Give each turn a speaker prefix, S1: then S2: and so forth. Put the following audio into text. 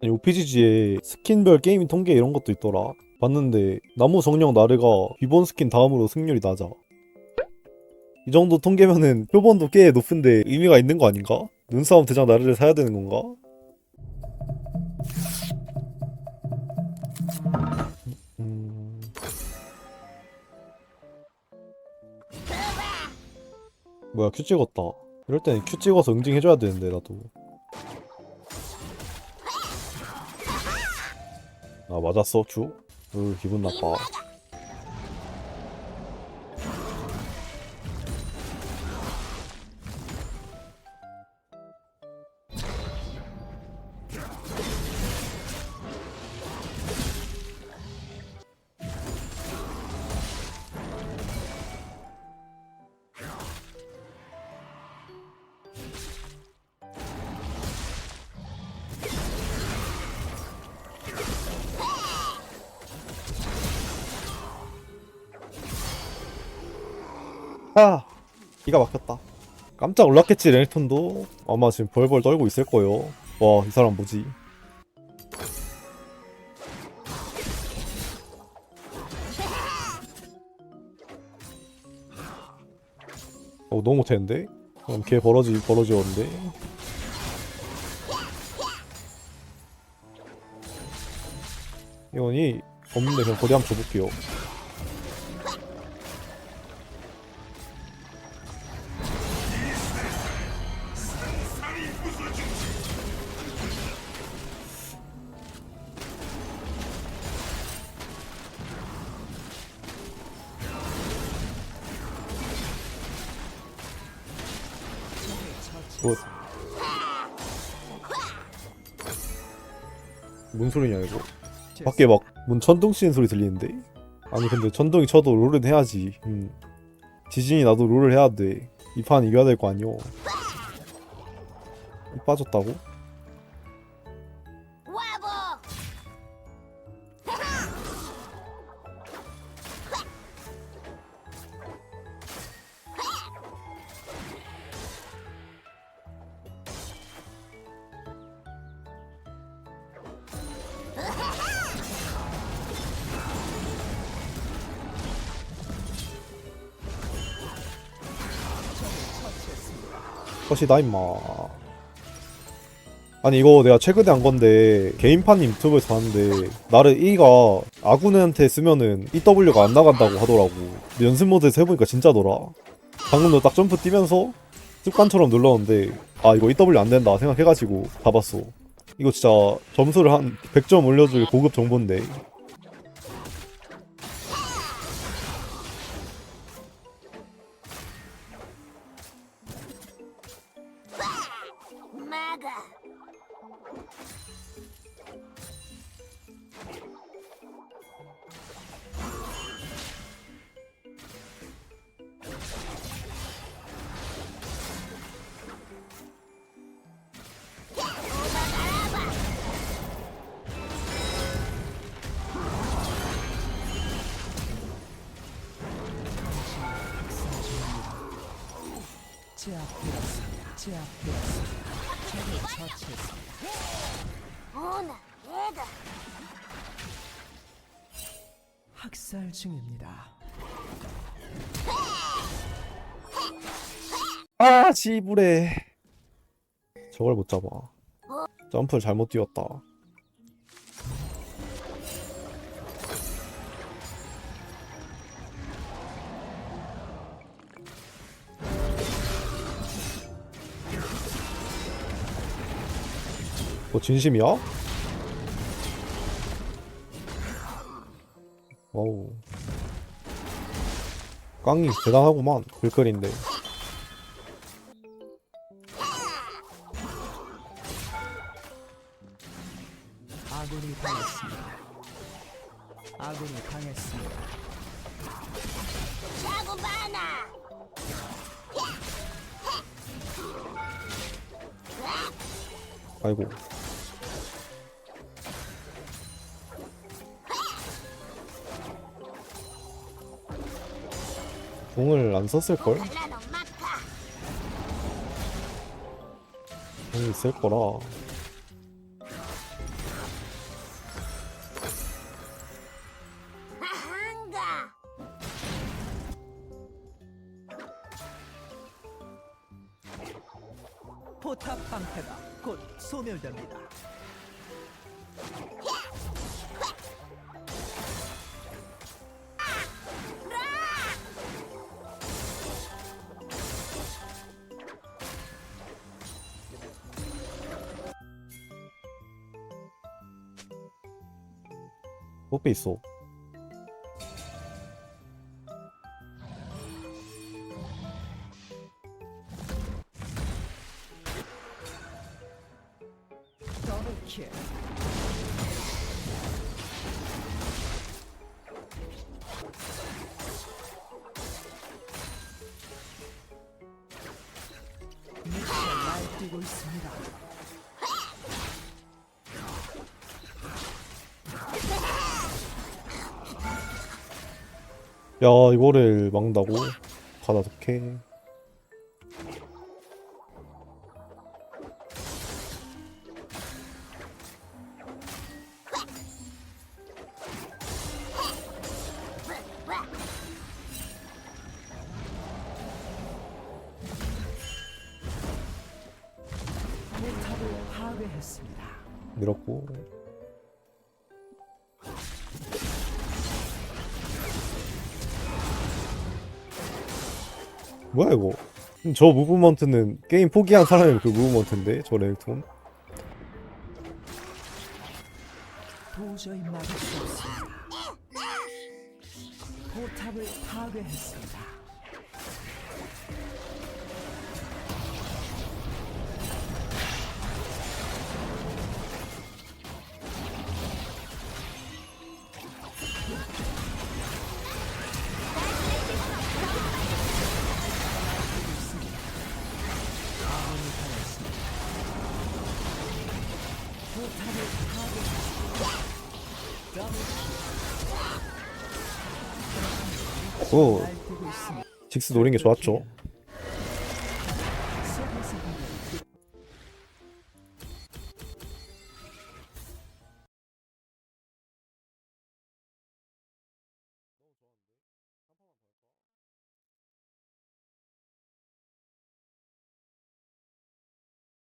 S1: 아니, OPGG에 스킨별 게임 통계 이런 것도 있더라. 봤는데 나무 정령 나르가 기본 스킨 다음으로 승률이 낮아. 이 정도 통계면은 표본도 꽤 높은데 의미가 있는 거 아닌가? 눈싸움 대장 나르를 사야 되는 건가? 음... 뭐야 큐 찍었다. 이럴 때는 큐 찍어서 응징해줘야 되는데 나도. 아 맞았어 주? 으 기분 나빠. 아 기가 막혔다. 깜짝 놀랐겠지 레넥톤도 아마 지금 벌벌 떨고 있을 거예요. 와 이 사람 뭐지? 어 너무 못했는데? 그럼 걔 벌어지 벌어지었는데. 이건이 없는데 그냥 거리 한번 줘볼게요. 뭐... 뭔 소리냐 이거? 밖에 막 문 천둥 치는 소리 들리는데? 아니 근데 천둥이 쳐도 롤은 해야지. 음. 지진이 나도 롤을 해야 돼이 판 이겨야 될 거 아니오. 이 빠졌다고? 컷이다 임마. 아니 이거 내가 최근에 한 건데 개인판님 유튜브에서 봤는데 나를 E가 아군한테 쓰면은 EW가 안 나간다고 하더라고. 근데 연습 모드에서 해보니까 진짜더라. 방금도 딱 점프 뛰면서 습관처럼 눌렀는데 아 이거 EW 안 된다 생각해가지고 봐봤어 이거 진짜 점수를 한 100점 올려줄 고급 정보인데
S2: 제압되었습니다. 학살 중입니다.
S1: 아 지불해 저걸 못 잡아 점프를 잘못 뛰었다 뭐 진심이야? 어우 깡이 대단하구만 글거리인데
S2: 아군이 당했습니다. 아군이 당했습니다.
S3: 자구 많아!
S1: 아이고 공을 안 썼을걸? 공이 있을 거라 포탑
S2: 방패가 곧 소멸됩니다.
S1: 뽀삐 있어
S2: 날뛰고 있습니다.
S1: 야 이거를 막는다고? 가다
S2: 파괴했습니다.
S1: 밀었고 뭐야 이거 저 무브먼트는 게임 포기한 사람의 그 무브먼트인데 저 렐톤
S2: 도저히 막을 수 없습니다. 포탑을 파괴했습니다.
S1: 오. 직스 노린 게 좋았죠